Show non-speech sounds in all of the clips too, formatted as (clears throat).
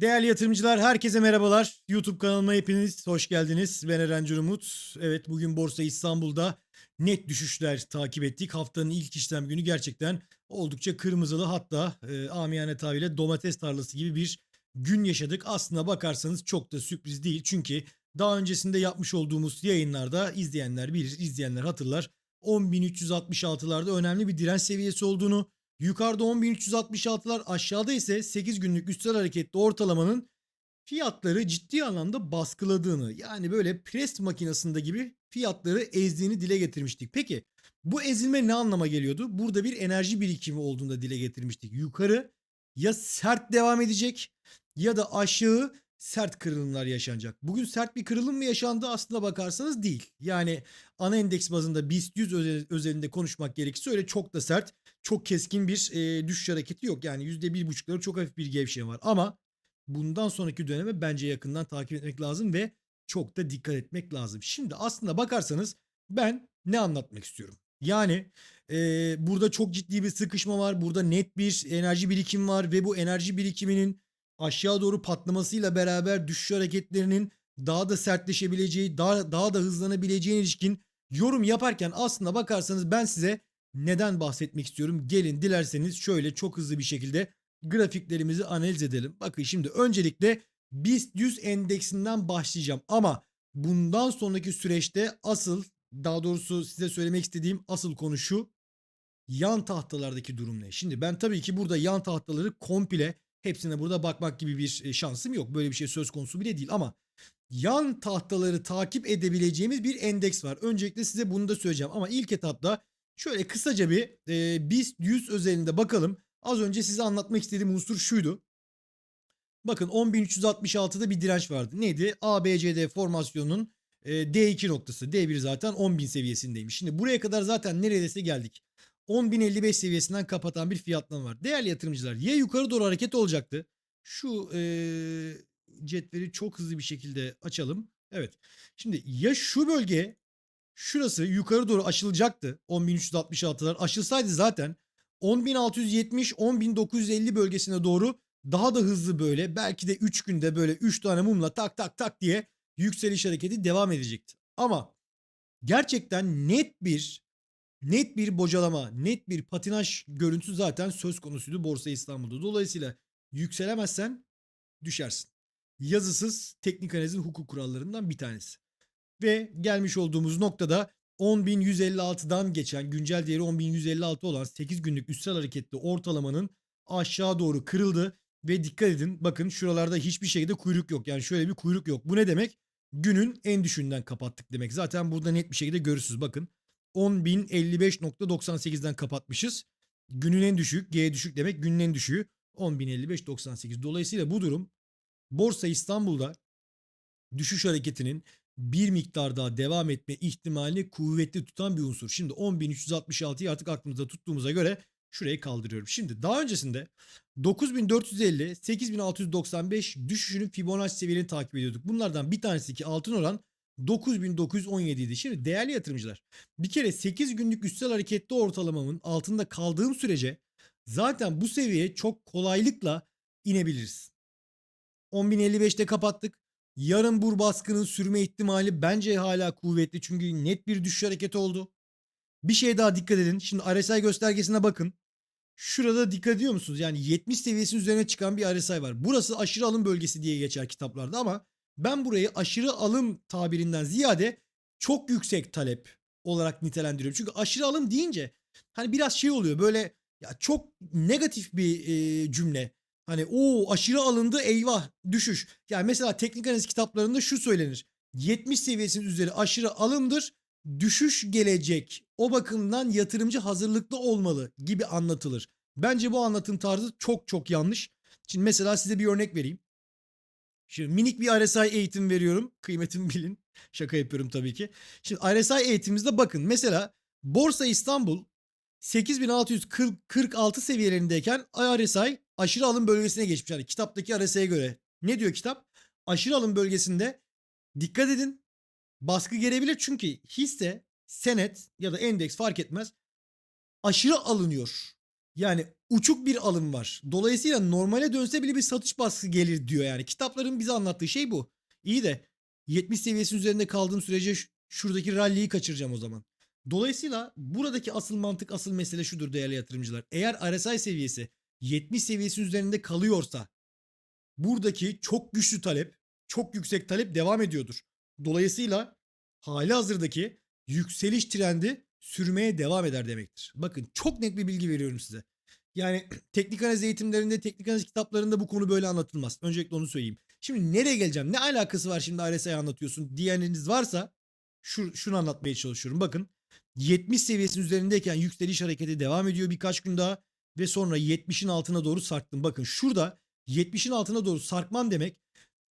Değerli yatırımcılar, herkese merhabalar. YouTube kanalıma hepiniz hoş geldiniz. Ben Eren Umut. Evet, bugün Borsa İstanbul'da net düşüşler takip ettik. Haftanın ilk işlem günü gerçekten oldukça kırmızılı hatta e, amiyane tabirle domates tarlası gibi bir gün yaşadık. Aslına bakarsanız çok da sürpriz değil. Çünkü daha öncesinde yapmış olduğumuz yayınlarda izleyenler bilir, izleyenler hatırlar. 10.366'larda önemli bir direnç seviyesi olduğunu, Yukarıda 10.366'lar aşağıda ise 8 günlük üstel hareketli ortalamanın fiyatları ciddi anlamda baskıladığını yani böyle pres makinesinde gibi fiyatları ezdiğini dile getirmiştik. Peki bu ezilme ne anlama geliyordu? Burada bir enerji birikimi olduğunda dile getirmiştik. Yukarı ya sert devam edecek ya da aşağı sert kırılımlar yaşanacak. Bugün sert bir kırılım mı yaşandı aslında bakarsanız değil. Yani ana endeks bazında BIST 100 özel- özelinde konuşmak gerekirse öyle çok da sert, çok keskin bir e, düşüş hareketi yok. Yani %1,5'ları çok hafif bir gevşeme var. Ama bundan sonraki döneme bence yakından takip etmek lazım ve çok da dikkat etmek lazım. Şimdi aslında bakarsanız ben ne anlatmak istiyorum? Yani e, burada çok ciddi bir sıkışma var. Burada net bir enerji birikimi var ve bu enerji birikiminin aşağı doğru patlamasıyla beraber düşüş hareketlerinin daha da sertleşebileceği, daha, daha da hızlanabileceğine ilişkin yorum yaparken aslında bakarsanız ben size neden bahsetmek istiyorum? Gelin dilerseniz şöyle çok hızlı bir şekilde grafiklerimizi analiz edelim. Bakın şimdi öncelikle BIST 100 endeksinden başlayacağım ama bundan sonraki süreçte asıl daha doğrusu size söylemek istediğim asıl konu şu. Yan tahtalardaki durum ne? Şimdi ben tabii ki burada yan tahtaları komple hepsine burada bakmak gibi bir e, şansım yok. Böyle bir şey söz konusu bile değil ama yan tahtaları takip edebileceğimiz bir endeks var. Öncelikle size bunu da söyleyeceğim ama ilk etapta şöyle kısaca bir e, BIST 100 özelinde bakalım. Az önce size anlatmak istediğim unsur şuydu. Bakın 10.366'da bir direnç vardı. Neydi? ABCD formasyonunun e, D2 noktası. D1 zaten 10.000 seviyesindeymiş. Şimdi buraya kadar zaten neredeyse geldik. 10.055 seviyesinden kapatan bir fiyatlama var. Değerli yatırımcılar ya yukarı doğru hareket olacaktı. Şu e, cetveli çok hızlı bir şekilde açalım. Evet. Şimdi ya şu bölge şurası yukarı doğru aşılacaktı. 10.366'lar aşılsaydı zaten 10.670 10.950 bölgesine doğru daha da hızlı böyle belki de 3 günde böyle 3 tane mumla tak tak tak diye yükseliş hareketi devam edecekti. Ama gerçekten net bir net bir bocalama, net bir patinaj görüntüsü zaten söz konusuydu Borsa İstanbul'da. Dolayısıyla yükselemezsen düşersin. Yazısız teknik analizin hukuk kurallarından bir tanesi. Ve gelmiş olduğumuz noktada 10.156'dan geçen güncel değeri 10.156 olan 8 günlük üstel hareketli ortalamanın aşağı doğru kırıldı. Ve dikkat edin bakın şuralarda hiçbir şekilde kuyruk yok. Yani şöyle bir kuyruk yok. Bu ne demek? Günün en düşüğünden kapattık demek. Zaten burada net bir şekilde görürsünüz bakın. 10.055.98'den kapatmışız. Günün en düşük, G düşük demek günün en düşüğü 10.055.98. Dolayısıyla bu durum Borsa İstanbul'da düşüş hareketinin bir miktar daha devam etme ihtimalini kuvvetli tutan bir unsur. Şimdi 10.366'yı artık aklımızda tuttuğumuza göre şurayı kaldırıyorum. Şimdi daha öncesinde 9450, 8695 düşüşünün Fibonacci seviyelerini takip ediyorduk. Bunlardan bir tanesi ki altın oran 9917 idi. Şimdi değerli yatırımcılar bir kere 8 günlük üstel hareketli ortalamamın altında kaldığım sürece zaten bu seviyeye çok kolaylıkla inebiliriz. 10.055'te kapattık. Yarın bu baskının sürme ihtimali bence hala kuvvetli çünkü net bir düşüş hareketi oldu. Bir şey daha dikkat edin. Şimdi RSI göstergesine bakın. Şurada dikkat ediyor musunuz? Yani 70 seviyesinin üzerine çıkan bir RSI var. Burası aşırı alım bölgesi diye geçer kitaplarda ama ben burayı aşırı alım tabirinden ziyade çok yüksek talep olarak nitelendiriyorum. Çünkü aşırı alım deyince hani biraz şey oluyor böyle ya çok negatif bir e, cümle. Hani o aşırı alındı eyvah düşüş. Yani mesela teknik analiz kitaplarında şu söylenir. 70 seviyesinin üzeri aşırı alımdır. Düşüş gelecek. O bakımdan yatırımcı hazırlıklı olmalı gibi anlatılır. Bence bu anlatım tarzı çok çok yanlış. Şimdi mesela size bir örnek vereyim. Şimdi minik bir RSI eğitim veriyorum. (laughs) Kıymetimi bilin. Şaka yapıyorum tabii ki. Şimdi RSI eğitimimizde bakın. Mesela Borsa İstanbul 8646 seviyelerindeyken RSI aşırı alım bölgesine geçmiş. Yani kitaptaki RSI'ye göre. Ne diyor kitap? Aşırı alım bölgesinde dikkat edin. Baskı gelebilir çünkü hisse, senet ya da endeks fark etmez. Aşırı alınıyor. Yani uçuk bir alım var. Dolayısıyla normale dönse bile bir satış baskısı gelir diyor yani. Kitapların bize anlattığı şey bu. İyi de 70 seviyesinin üzerinde kaldığım sürece şuradaki rally'yi kaçıracağım o zaman. Dolayısıyla buradaki asıl mantık, asıl mesele şudur değerli yatırımcılar. Eğer RSI seviyesi 70 seviyesinin üzerinde kalıyorsa buradaki çok güçlü talep, çok yüksek talep devam ediyordur. Dolayısıyla hali hazırdaki yükseliş trendi sürmeye devam eder demektir. Bakın çok net bir bilgi veriyorum size. Yani (clears throat) teknik analiz eğitimlerinde, teknik analiz kitaplarında bu konu böyle anlatılmaz. Öncelikle onu söyleyeyim. Şimdi nereye geleceğim? Ne alakası var şimdi RSI anlatıyorsun diyeniniz varsa şu, şunu anlatmaya çalışıyorum. Bakın 70 seviyesinin üzerindeyken yükseliş hareketi devam ediyor birkaç gün daha ve sonra 70'in altına doğru sarktım. Bakın şurada 70'in altına doğru sarkmam demek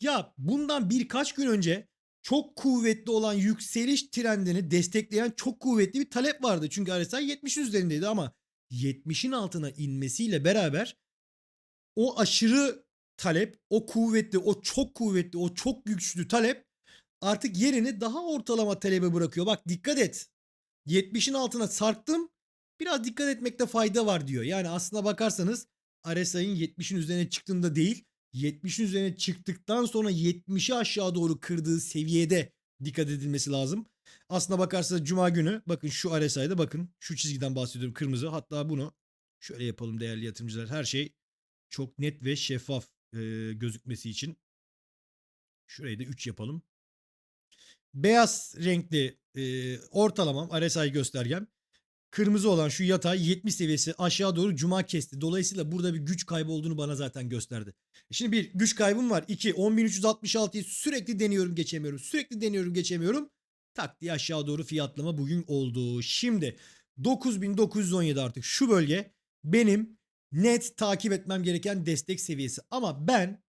ya bundan birkaç gün önce çok kuvvetli olan yükseliş trendini destekleyen çok kuvvetli bir talep vardı. Çünkü RSI 70'in üzerindeydi ama 70'in altına inmesiyle beraber o aşırı talep, o kuvvetli, o çok kuvvetli, o çok güçlü talep artık yerini daha ortalama talebe bırakıyor. Bak dikkat et. 70'in altına sarktım. Biraz dikkat etmekte fayda var diyor. Yani aslına bakarsanız RSI'nin 70'in üzerine çıktığında değil, 70'in üzerine çıktıktan sonra 70'i aşağı doğru kırdığı seviyede dikkat edilmesi lazım. Aslına bakarsanız cuma günü bakın şu RSI'de bakın şu çizgiden bahsediyorum kırmızı. Hatta bunu şöyle yapalım değerli yatırımcılar. Her şey çok net ve şeffaf e, gözükmesi için. Şurayı da 3 yapalım. Beyaz renkli e, ortalamam RSI göstergem. Kırmızı olan şu yatay 70 seviyesi aşağı doğru cuma kesti. Dolayısıyla burada bir güç kaybı olduğunu bana zaten gösterdi. Şimdi bir güç kaybım var. İki 10.366'yı sürekli deniyorum geçemiyorum. Sürekli deniyorum geçemiyorum. Tak diye aşağı doğru fiyatlama bugün oldu. Şimdi 9917 artık şu bölge benim net takip etmem gereken destek seviyesi. Ama ben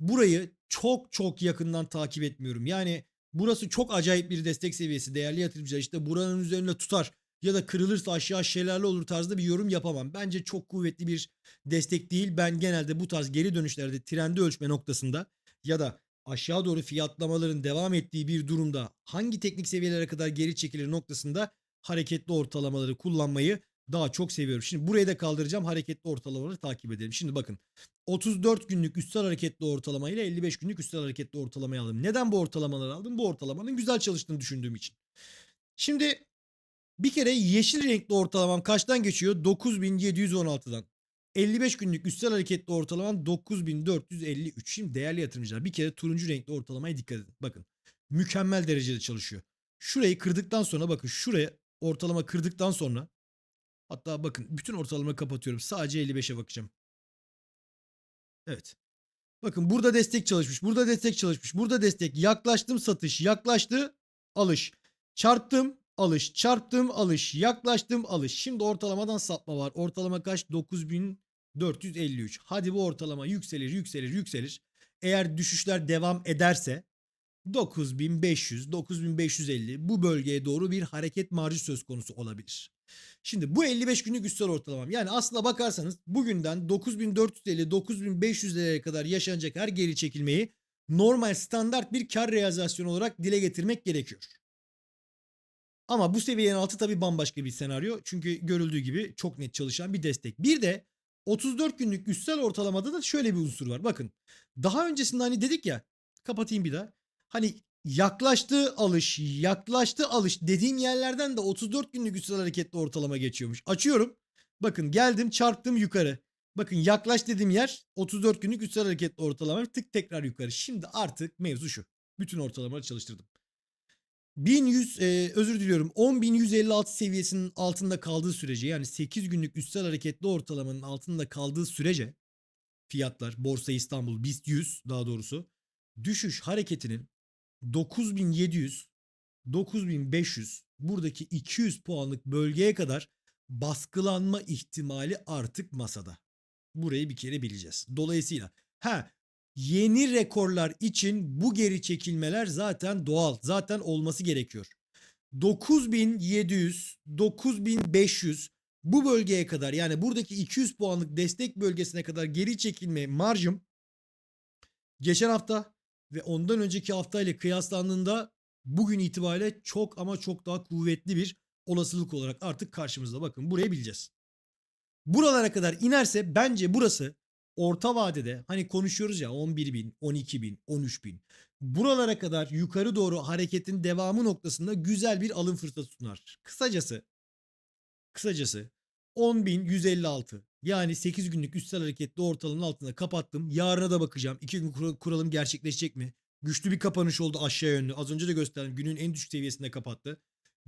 burayı çok çok yakından takip etmiyorum. Yani burası çok acayip bir destek seviyesi değerli yatırımcılar. İşte buranın üzerinde tutar ya da kırılırsa aşağı şelale olur tarzda bir yorum yapamam. Bence çok kuvvetli bir destek değil. Ben genelde bu tarz geri dönüşlerde trendi ölçme noktasında ya da aşağı doğru fiyatlamaların devam ettiği bir durumda hangi teknik seviyelere kadar geri çekilir noktasında hareketli ortalamaları kullanmayı daha çok seviyorum. Şimdi burayı da kaldıracağım. Hareketli ortalamaları takip edelim. Şimdi bakın 34 günlük üstel hareketli ortalama ile 55 günlük üstel hareketli ortalamayı aldım. Neden bu ortalamaları aldım? Bu ortalamanın güzel çalıştığını düşündüğüm için. Şimdi bir kere yeşil renkli ortalamam kaçtan geçiyor? 9716'dan. 55 günlük üstel hareketli ortalamam 9453. Şimdi değerli yatırımcılar bir kere turuncu renkli ortalamaya dikkat edin. Bakın mükemmel derecede çalışıyor. Şurayı kırdıktan sonra bakın şuraya ortalama kırdıktan sonra hatta bakın bütün ortalamayı kapatıyorum. Sadece 55'e bakacağım. Evet. Bakın burada destek çalışmış. Burada destek çalışmış. Burada destek. Yaklaştım satış. Yaklaştı alış. Çarptım alış. Çarptım alış. Yaklaştım alış. Şimdi ortalamadan sapma var. Ortalama kaç? 9453. Hadi bu ortalama yükselir yükselir yükselir. Eğer düşüşler devam ederse 9500, 9550 bu bölgeye doğru bir hareket marjı söz konusu olabilir. Şimdi bu 55 günlük üstel ortalamam. Yani aslına bakarsanız bugünden 9450 9500'lere kadar yaşanacak her geri çekilmeyi normal standart bir kar realizasyonu olarak dile getirmek gerekiyor. Ama bu seviyenin altı tabii bambaşka bir senaryo. Çünkü görüldüğü gibi çok net çalışan bir destek. Bir de 34 günlük üstel ortalamada da şöyle bir unsur var. Bakın daha öncesinde hani dedik ya kapatayım bir daha. Hani yaklaştı alış, yaklaştı alış dediğim yerlerden de 34 günlük üstel hareketli ortalama geçiyormuş. Açıyorum. Bakın geldim çarptım yukarı. Bakın yaklaş dediğim yer 34 günlük üstel hareketli ortalama tık tekrar yukarı. Şimdi artık mevzu şu. Bütün ortalamaları çalıştırdım. 1100 e, özür diliyorum 10.156 seviyesinin altında kaldığı sürece yani 8 günlük üstel hareketli ortalamanın altında kaldığı sürece fiyatlar Borsa İstanbul BIST 100 daha doğrusu düşüş hareketinin 9700 9500 buradaki 200 puanlık bölgeye kadar baskılanma ihtimali artık masada. Burayı bir kere bileceğiz. Dolayısıyla ha yeni rekorlar için bu geri çekilmeler zaten doğal. Zaten olması gerekiyor. 9700, 9500 bu bölgeye kadar yani buradaki 200 puanlık destek bölgesine kadar geri çekilme marjım geçen hafta ve ondan önceki hafta ile kıyaslandığında bugün itibariyle çok ama çok daha kuvvetli bir olasılık olarak artık karşımızda. Bakın burayı bileceğiz. Buralara kadar inerse bence burası orta vadede hani konuşuyoruz ya 11 bin, 12 bin, 13 bin. Buralara kadar yukarı doğru hareketin devamı noktasında güzel bir alım fırsatı sunar. Kısacası kısacası 10.156 yani 8 günlük üstel hareketli ortalamanın altında kapattım. Yarına da bakacağım. 2 gün kur- kuralım gerçekleşecek mi? Güçlü bir kapanış oldu aşağı yönlü. Az önce de gösterdim. Günün en düşük seviyesinde kapattı.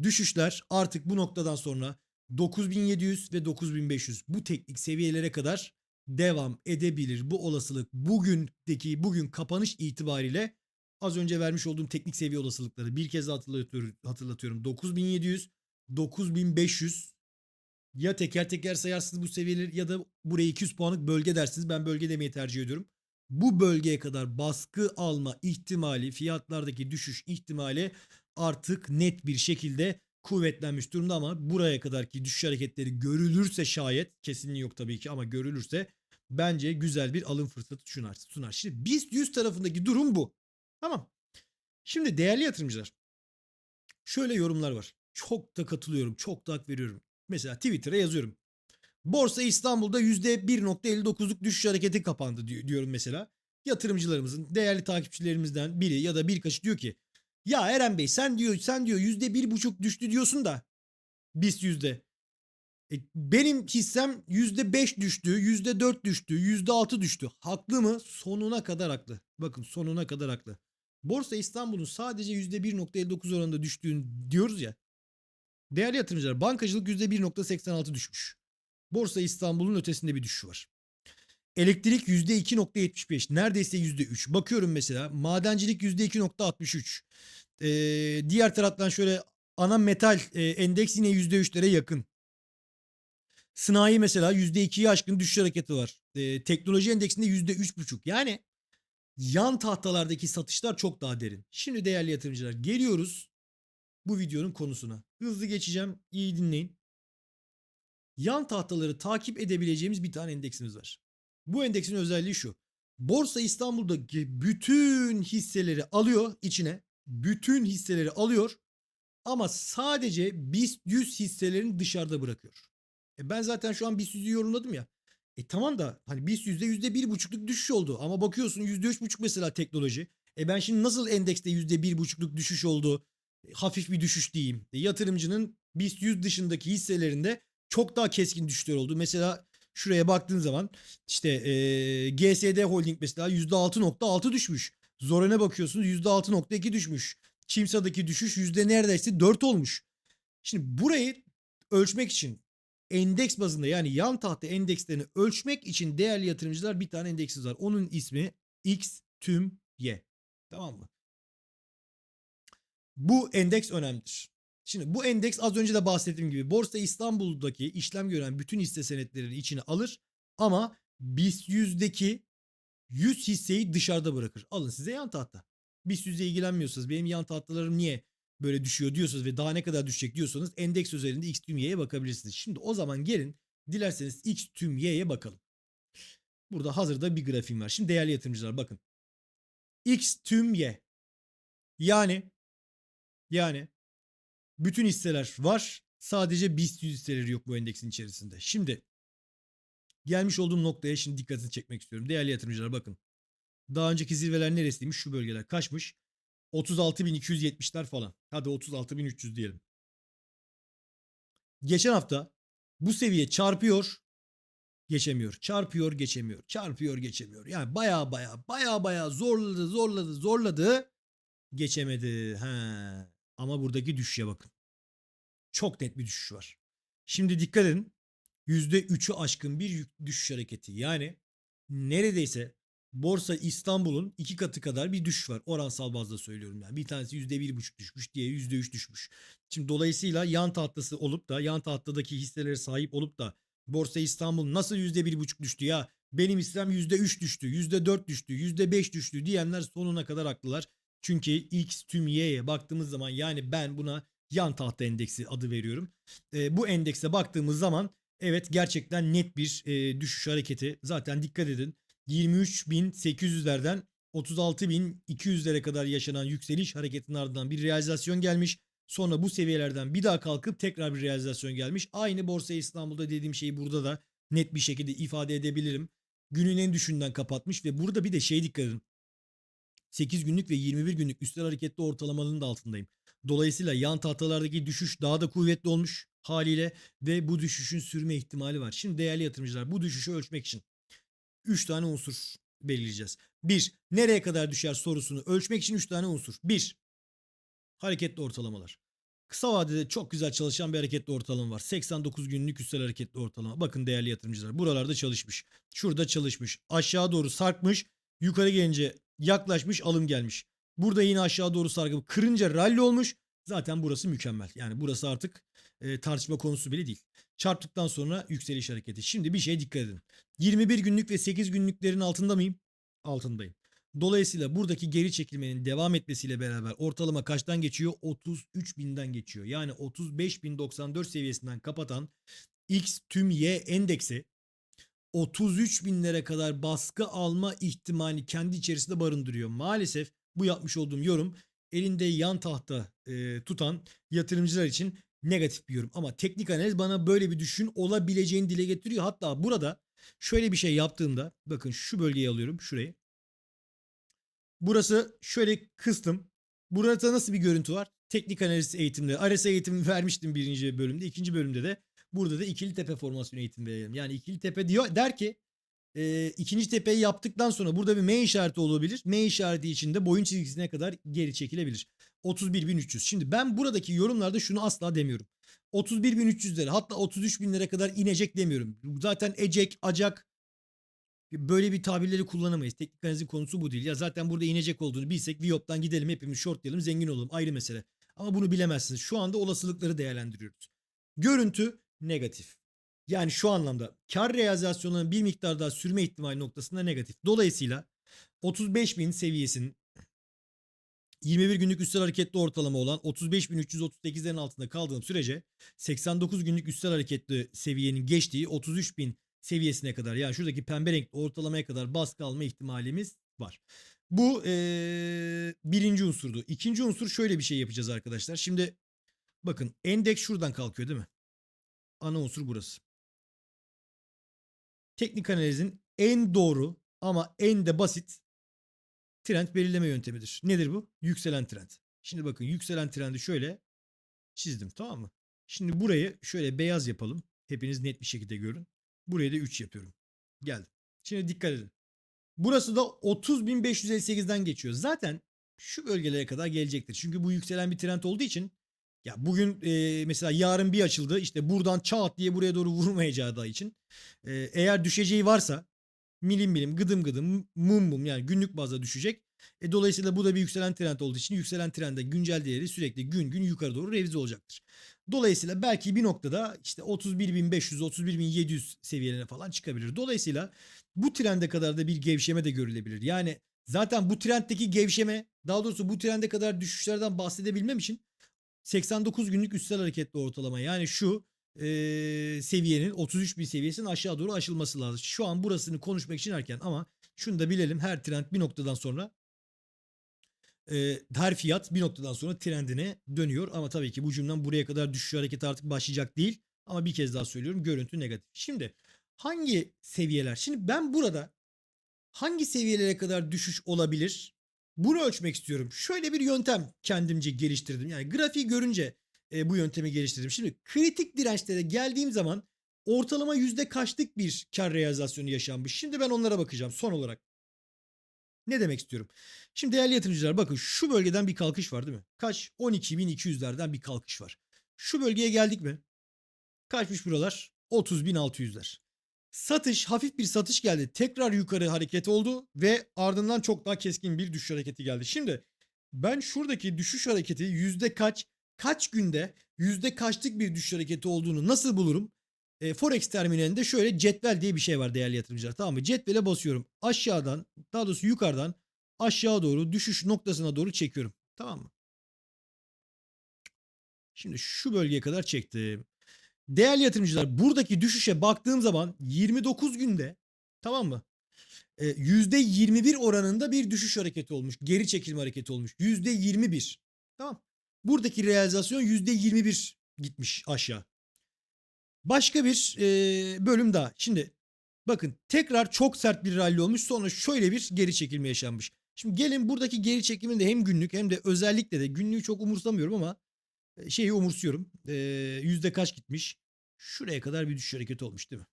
Düşüşler artık bu noktadan sonra 9700 ve 9500 bu teknik seviyelere kadar devam edebilir. Bu olasılık bugündeki bugün kapanış itibariyle az önce vermiş olduğum teknik seviye olasılıkları bir kez hatırlatıyorum. hatırlatıyorum. 9700, 9500 ya teker teker sayarsınız bu seviyeleri ya da buraya 200 puanlık bölge dersiniz. Ben bölge demeyi tercih ediyorum. Bu bölgeye kadar baskı alma ihtimali, fiyatlardaki düşüş ihtimali artık net bir şekilde kuvvetlenmiş durumda ama buraya kadarki düşüş hareketleri görülürse şayet kesinliği yok tabii ki ama görülürse bence güzel bir alım fırsatı sunar. sunar. Şimdi BIST 100 tarafındaki durum bu. Tamam. Şimdi değerli yatırımcılar şöyle yorumlar var. Çok da katılıyorum. Çok da hak veriyorum. Mesela Twitter'a yazıyorum. Borsa İstanbul'da %1.59'luk düşüş hareketi kapandı di- diyorum mesela. Yatırımcılarımızın, değerli takipçilerimizden biri ya da birkaçı diyor ki ya Eren Bey sen diyor sen diyor yüzde bir buçuk düştü diyorsun da BIST yüzde. E, benim hissem yüzde beş düştü, yüzde dört düştü, yüzde altı düştü. Haklı mı? Sonuna kadar haklı. Bakın sonuna kadar haklı. Borsa İstanbul'un sadece yüzde 1.59 oranında düştüğünü diyoruz ya. Değerli yatırımcılar bankacılık yüzde 1.86 düşmüş. Borsa İstanbul'un ötesinde bir düşüş var. Elektrik yüzde 2.75 neredeyse yüzde 3. Bakıyorum mesela madencilik yüzde 2.63. Ee, diğer taraftan şöyle ana metal e, endeks yine yüzde 3'lere yakın. Sanayi mesela yüzde 2'yi aşkın düşüş hareketi var. Ee, teknoloji endeksinde yüzde 3.5. Yani yan tahtalardaki satışlar çok daha derin. Şimdi değerli yatırımcılar geliyoruz bu videonun konusuna. Hızlı geçeceğim. iyi dinleyin. Yan tahtaları takip edebileceğimiz bir tane endeksimiz var. Bu endeksin özelliği şu. Borsa İstanbul'daki bütün hisseleri alıyor içine. Bütün hisseleri alıyor ama sadece BIST 100 hisselerini dışarıda bırakıyor. E ben zaten şu an BIST 100'ü yorumladım ya. E tamam da hani BIST 100'de %1,5'luk düşüş oldu ama bakıyorsun %3,5 mesela teknoloji. E ben şimdi nasıl endekste %1,5'luk düşüş oldu? E, hafif bir düşüş diyeyim. E, yatırımcının BIST 100 dışındaki hisselerinde çok daha keskin düşüşler oldu. Mesela şuraya baktığın zaman işte e, GSD Holding mesela %6.6 düşmüş. Zoran'a bakıyorsunuz %6.2 düşmüş. Çimsa'daki düşüş yüzde neredeyse 4 olmuş. Şimdi burayı ölçmek için endeks bazında yani yan tahta endekslerini ölçmek için değerli yatırımcılar bir tane endeksimiz var. Onun ismi X tüm Y. Tamam mı? Bu endeks önemlidir. Şimdi bu endeks az önce de bahsettiğim gibi Borsa İstanbul'daki işlem gören bütün hisse senetlerini içine alır ama BIST 100'deki 100 hisseyi dışarıda bırakır. Alın size yan tahta. BIST 100'e ilgilenmiyorsanız benim yan tahtalarım niye böyle düşüyor diyorsanız ve daha ne kadar düşecek diyorsanız endeks üzerinde X tüm Y'ye bakabilirsiniz. Şimdi o zaman gelin dilerseniz X tüm Y'ye bakalım. Burada hazırda bir grafiğim var. Şimdi değerli yatırımcılar bakın. X tüm Y. Yani yani bütün hisseler var. Sadece BIST 100 hisseleri yok bu endeksin içerisinde. Şimdi gelmiş olduğum noktaya şimdi dikkatini çekmek istiyorum. Değerli yatırımcılar bakın. Daha önceki zirveler neresiymiş? Şu bölgeler kaçmış? 36.270'ler falan. Hadi 36.300 diyelim. Geçen hafta bu seviye çarpıyor, geçemiyor. Çarpıyor, geçemiyor. Çarpıyor, geçemiyor. Yani baya baya baya baya zorladı, zorladı, zorladı. Geçemedi. He. Ama buradaki düşüşe bakın. Çok net bir düşüş var. Şimdi dikkat edin. %3'ü aşkın bir düşüş hareketi. Yani neredeyse Borsa İstanbul'un iki katı kadar bir düşüş var. Oransal bazda söylüyorum yani. Bir tanesi %1,5 düşmüş, diğeri %3 düşmüş. Şimdi dolayısıyla yan tahtası olup da yan tahtadaki hisselere sahip olup da Borsa İstanbul nasıl %1,5 düştü ya? Benim hissem %3 düştü, %4 düştü, %5 düştü diyenler sonuna kadar haklılar. Çünkü X tüm Y'ye baktığımız zaman yani ben buna yan tahta endeksi adı veriyorum. E, bu endekse baktığımız zaman evet gerçekten net bir e, düşüş hareketi. Zaten dikkat edin 23.800'lerden 36.200'lere kadar yaşanan yükseliş hareketinin ardından bir realizasyon gelmiş. Sonra bu seviyelerden bir daha kalkıp tekrar bir realizasyon gelmiş. Aynı Borsa İstanbul'da dediğim şeyi burada da net bir şekilde ifade edebilirim. Günün en düşünden kapatmış ve burada bir de şey dikkat edin. 8 günlük ve 21 günlük üstel hareketli ortalamanın da altındayım. Dolayısıyla yan tahtalardaki düşüş daha da kuvvetli olmuş haliyle ve bu düşüşün sürme ihtimali var. Şimdi değerli yatırımcılar bu düşüşü ölçmek için 3 tane unsur belirleyeceğiz. 1. Nereye kadar düşer sorusunu ölçmek için 3 tane unsur. 1. Hareketli ortalamalar. Kısa vadede çok güzel çalışan bir hareketli ortalama var. 89 günlük üstel hareketli ortalama. Bakın değerli yatırımcılar buralarda çalışmış. Şurada çalışmış. Aşağı doğru sarkmış. Yukarı gelince yaklaşmış alım gelmiş. Burada yine aşağı doğru sarkıp kırınca rally olmuş. Zaten burası mükemmel. Yani burası artık e, tartışma konusu bile değil. Çarptıktan sonra yükseliş hareketi. Şimdi bir şey dikkat edin. 21 günlük ve 8 günlüklerin altında mıyım? Altındayım. Dolayısıyla buradaki geri çekilmenin devam etmesiyle beraber ortalama kaçtan geçiyor? 33 binden geçiyor. Yani 35.094 seviyesinden kapatan X tüm Y endeksi 33 binlere kadar baskı alma ihtimali kendi içerisinde barındırıyor. Maalesef bu yapmış olduğum yorum elinde yan tahta e, tutan yatırımcılar için negatif bir yorum. Ama teknik analiz bana böyle bir düşün olabileceğini dile getiriyor. Hatta burada şöyle bir şey yaptığımda bakın şu bölgeyi alıyorum şurayı. Burası şöyle kıstım. Burada nasıl bir görüntü var? Teknik analiz eğitimde. RS eğitimi (laughs) vermiştim birinci bölümde. ikinci bölümde de burada da ikili tepe formasyon eğitimi verelim. Yani ikili tepe diyor der ki e, ikinci tepeyi yaptıktan sonra burada bir M işareti olabilir. M işareti içinde boyun çizgisine kadar geri çekilebilir. 31.300. Şimdi ben buradaki yorumlarda şunu asla demiyorum. 31.300'lere hatta 33.000'lere kadar inecek demiyorum. Zaten ecek, acak böyle bir tabirleri kullanamayız. Teknik analizin konusu bu değil. Ya zaten burada inecek olduğunu bilsek Viyop'tan gidelim hepimiz shortlayalım zengin olalım ayrı mesele. Ama bunu bilemezsiniz. Şu anda olasılıkları değerlendiriyoruz. Görüntü negatif. Yani şu anlamda kar realizasyonlarının bir miktar daha sürme ihtimali noktasında negatif. Dolayısıyla 35.000 seviyesinin 21 günlük üstel hareketli ortalama olan 35.338'lerin altında kaldığım sürece 89 günlük üstel hareketli seviyenin geçtiği 33.000 seviyesine kadar yani şuradaki pembe renkli ortalamaya kadar baskı alma ihtimalimiz var. Bu ee, birinci unsurdu. İkinci unsur şöyle bir şey yapacağız arkadaşlar. Şimdi bakın endeks şuradan kalkıyor değil mi? Ana unsur burası. Teknik analizin en doğru ama en de basit trend belirleme yöntemidir. Nedir bu? Yükselen trend. Şimdi bakın yükselen trendi şöyle çizdim tamam mı? Şimdi burayı şöyle beyaz yapalım. Hepiniz net bir şekilde görün. Buraya da 3 yapıyorum. Geldim. Şimdi dikkat edin. Burası da 30.558'den geçiyor. Zaten şu bölgelere kadar gelecektir. Çünkü bu yükselen bir trend olduğu için ya bugün e, mesela yarın bir açıldı işte buradan çat diye buraya doğru (laughs) vurmayacağı da için e, eğer düşeceği varsa milim milim gıdım gıdım mum mum yani günlük bazda düşecek. E, dolayısıyla bu da bir yükselen trend olduğu için yükselen trende güncel değeri sürekli gün gün yukarı doğru revize olacaktır. Dolayısıyla belki bir noktada işte 31.500 31.700 seviyelerine falan çıkabilir. Dolayısıyla bu trende kadar da bir gevşeme de görülebilir. Yani zaten bu trenddeki gevşeme daha doğrusu bu trende kadar düşüşlerden bahsedebilmem için 89 günlük üstel hareketli ortalama yani şu e, seviyenin 33 bin seviyesinin aşağı doğru aşılması lazım. Şu an burasını konuşmak için erken ama şunu da bilelim her trend bir noktadan sonra e, her fiyat bir noktadan sonra trendine dönüyor. Ama tabii ki bu cümlem buraya kadar düşüş hareketi artık başlayacak değil. Ama bir kez daha söylüyorum görüntü negatif. Şimdi hangi seviyeler? Şimdi ben burada hangi seviyelere kadar düşüş olabilir? Bunu ölçmek istiyorum. Şöyle bir yöntem kendimce geliştirdim. Yani grafiği görünce e, bu yöntemi geliştirdim. Şimdi kritik dirençlere geldiğim zaman ortalama yüzde kaçlık bir kar realizasyonu yaşanmış. Şimdi ben onlara bakacağım son olarak. Ne demek istiyorum? Şimdi değerli yatırımcılar bakın şu bölgeden bir kalkış var değil mi? Kaç? 12.200'lerden bir kalkış var. Şu bölgeye geldik mi? Kaçmış buralar? 30.600'ler. Satış hafif bir satış geldi. Tekrar yukarı hareket oldu ve ardından çok daha keskin bir düşüş hareketi geldi. Şimdi ben şuradaki düşüş hareketi yüzde kaç, kaç günde yüzde kaçlık bir düşüş hareketi olduğunu nasıl bulurum? E, Forex terminalinde şöyle cetvel diye bir şey var değerli yatırımcılar. Tamam mı? Cetvele basıyorum. Aşağıdan daha doğrusu yukarıdan aşağı doğru düşüş noktasına doğru çekiyorum. Tamam mı? Şimdi şu bölgeye kadar çektim. Değerli yatırımcılar buradaki düşüşe baktığım zaman 29 günde tamam mı? E, %21 oranında bir düşüş hareketi olmuş. Geri çekilme hareketi olmuş. %21. Tamam. Buradaki realizasyon %21 gitmiş aşağı. Başka bir e, bölüm daha. Şimdi bakın tekrar çok sert bir rally olmuş. Sonra şöyle bir geri çekilme yaşanmış. Şimdi gelin buradaki geri çekilmenin de hem günlük hem de özellikle de günlüğü çok umursamıyorum ama şeyi umursuyorum. E, yüzde kaç gitmiş? Şuraya kadar bir düşüş hareketi olmuş değil mi?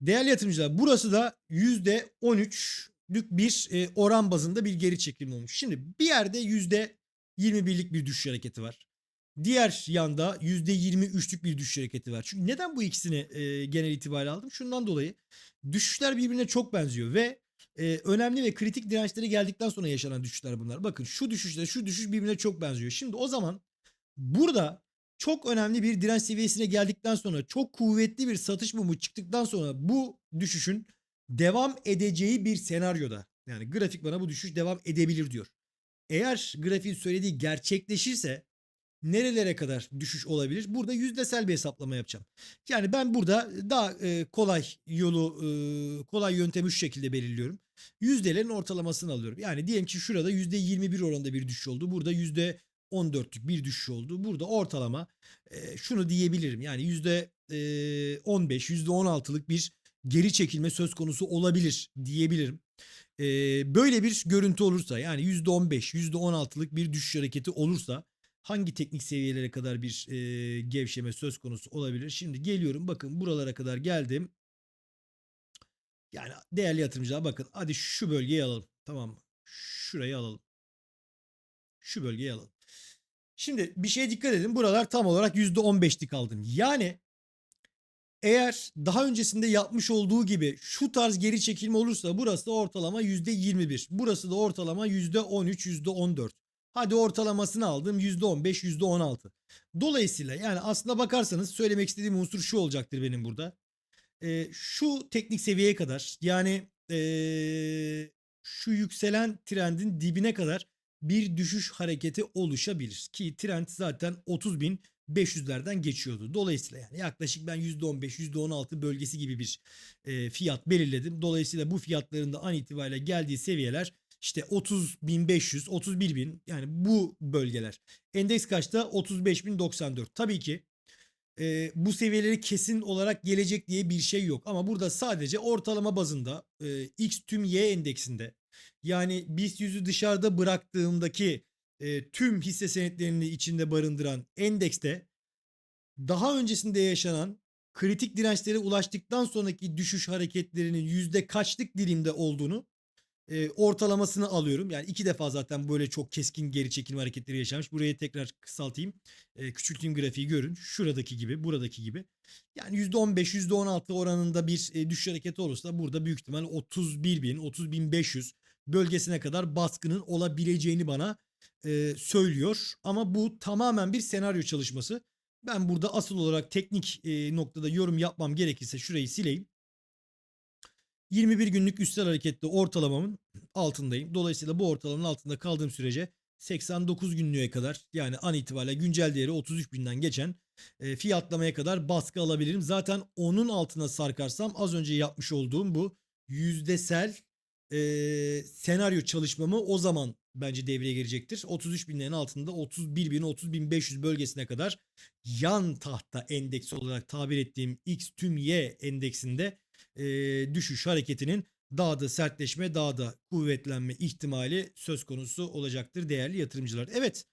Değerli yatırımcılar burası da yüzde 13'lük bir e, oran bazında bir geri çekilme olmuş. Şimdi bir yerde yüzde 21'lik bir düşüş hareketi var. Diğer yanda %23'lük bir düşüş hareketi var. Çünkü neden bu ikisini e, genel itibariyle aldım? Şundan dolayı düşüşler birbirine çok benziyor ve e, önemli ve kritik dirençlere geldikten sonra yaşanan düşüşler bunlar. Bakın şu düşüşle şu düşüş birbirine çok benziyor. Şimdi o zaman burada çok önemli bir direnç seviyesine geldikten sonra çok kuvvetli bir satış mumu çıktıktan sonra bu düşüşün devam edeceği bir senaryoda yani grafik bana bu düşüş devam edebilir diyor. Eğer grafiğin söylediği gerçekleşirse nerelere kadar düşüş olabilir? Burada yüzdesel bir hesaplama yapacağım. Yani ben burada daha e, kolay yolu, e, kolay yöntemi şu şekilde belirliyorum. Yüzdelerin ortalamasını alıyorum. Yani diyelim ki şurada %21 oranında bir düşüş oldu. Burada %14'lük bir düşüş oldu. Burada ortalama e, şunu diyebilirim. Yani %15, %16'lık bir geri çekilme söz konusu olabilir diyebilirim. E, böyle bir görüntü olursa yani %15, %16'lık bir düşüş hareketi olursa hangi teknik seviyelere kadar bir e, gevşeme söz konusu olabilir? Şimdi geliyorum bakın buralara kadar geldim. Yani değerli yatırımcılar bakın hadi şu bölgeyi alalım. Tamam mı? Şurayı alalım. Şu bölgeyi alalım. Şimdi bir şeye dikkat edin. Buralar tam olarak %15'lik aldım. Yani eğer daha öncesinde yapmış olduğu gibi şu tarz geri çekilme olursa burası da ortalama %21. Burası da ortalama %13, %14. Hadi ortalamasını aldım %15, %16. Dolayısıyla yani aslında bakarsanız söylemek istediğim unsur şu olacaktır benim burada. Ee, şu teknik seviyeye kadar yani ee, şu yükselen trendin dibine kadar bir düşüş hareketi oluşabilir. Ki trend zaten 30.500'lerden geçiyordu. Dolayısıyla yani yaklaşık ben %15, %16 bölgesi gibi bir e, fiyat belirledim. Dolayısıyla bu fiyatların da an itibariyle geldiği seviyeler işte 30.500, 31.000 yani bu bölgeler. Endeks kaçta? 35.094. Tabii ki e, bu seviyeleri kesin olarak gelecek diye bir şey yok. Ama burada sadece ortalama bazında e, X tüm Y endeksinde yani BIST yüzü dışarıda bıraktığımdaki e, tüm hisse senetlerini içinde barındıran endekste daha öncesinde yaşanan kritik dirençlere ulaştıktan sonraki düşüş hareketlerinin yüzde kaçlık dilimde olduğunu e, ortalamasını alıyorum. Yani iki defa zaten böyle çok keskin geri çekilme hareketleri yaşamış. Burayı tekrar kısaltayım. E, küçülteyim grafiği görün. Şuradaki gibi, buradaki gibi. Yani %15, %16 oranında bir e, düşüş hareketi olursa burada büyük ihtimal 31 bin, 30 bin 500 bölgesine kadar baskının olabileceğini bana e, söylüyor. Ama bu tamamen bir senaryo çalışması. Ben burada asıl olarak teknik e, noktada yorum yapmam gerekirse şurayı sileyim. 21 günlük üstel hareketli ortalamamın altındayım. Dolayısıyla bu ortalamanın altında kaldığım sürece 89 günlüğe kadar yani an itibariyle güncel değeri 33 binden geçen e, fiyatlamaya kadar baskı alabilirim. Zaten onun altına sarkarsam az önce yapmış olduğum bu yüzdesel e, senaryo çalışmamı o zaman bence devreye girecektir. 33 binlerin altında 31 bin 30 bin 500 bölgesine kadar yan tahta endeksi olarak tabir ettiğim X tüm Y endeksinde e, düşüş hareketinin daha da sertleşme, daha da kuvvetlenme ihtimali söz konusu olacaktır değerli yatırımcılar. Evet,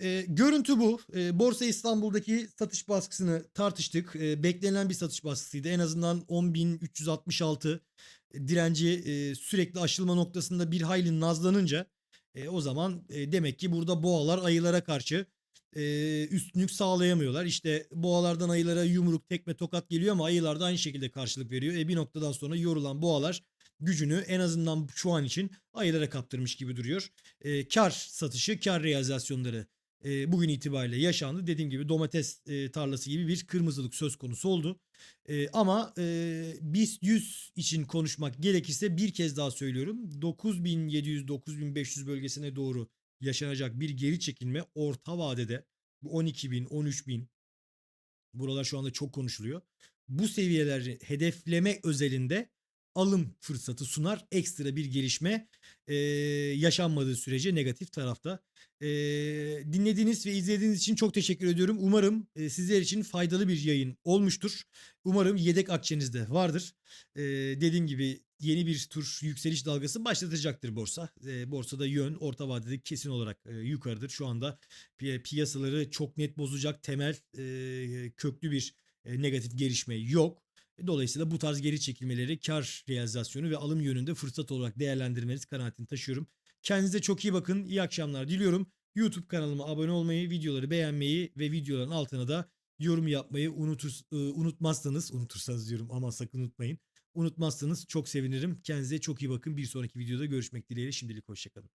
e, görüntü bu. E, Borsa İstanbul'daki satış baskısını tartıştık. E, beklenen bir satış baskısıydı. En azından 10.366 direnci sürekli aşılma noktasında bir hayli nazlanınca e, o zaman e, demek ki burada boğalar ayılara karşı e, üstünlük sağlayamıyorlar. İşte boğalardan ayılara yumruk, tekme, tokat geliyor ama ayılar da aynı şekilde karşılık veriyor. E, bir noktadan sonra yorulan boğalar gücünü en azından şu an için ayılara kaptırmış gibi duruyor. E, kar satışı, kar realizasyonları e, bugün itibariyle yaşandı. Dediğim gibi domates e, tarlası gibi bir kırmızılık söz konusu oldu. E, ama e, BIST 100 için konuşmak gerekirse bir kez daha söylüyorum. 9700-9500 bölgesine doğru yaşanacak bir geri çekilme orta vadede bu 12 bin 13 bin buralar şu anda çok konuşuluyor. Bu seviyeleri hedefleme özelinde alım fırsatı sunar. Ekstra bir gelişme e, yaşanmadığı sürece negatif tarafta. E, dinlediğiniz ve izlediğiniz için çok teşekkür ediyorum. Umarım e, sizler için faydalı bir yayın olmuştur. Umarım yedek akçenizde vardır. E, dediğim gibi yeni bir tur yükseliş dalgası başlatacaktır borsa. E, borsada yön orta vadede kesin olarak e, yukarıdır. Şu anda pi- piyasaları çok net bozacak temel e, köklü bir e, negatif gelişme yok. Dolayısıyla bu tarz geri çekilmeleri kar realizasyonu ve alım yönünde fırsat olarak değerlendirmeniz kanaatini taşıyorum. Kendinize çok iyi bakın. İyi akşamlar diliyorum. YouTube kanalıma abone olmayı, videoları beğenmeyi ve videoların altına da yorum yapmayı unutur, e, unutmazsanız, unutursanız diyorum ama sakın unutmayın. Unutmazsanız çok sevinirim. Kendinize çok iyi bakın. Bir sonraki videoda görüşmek dileğiyle. Şimdilik hoşçakalın.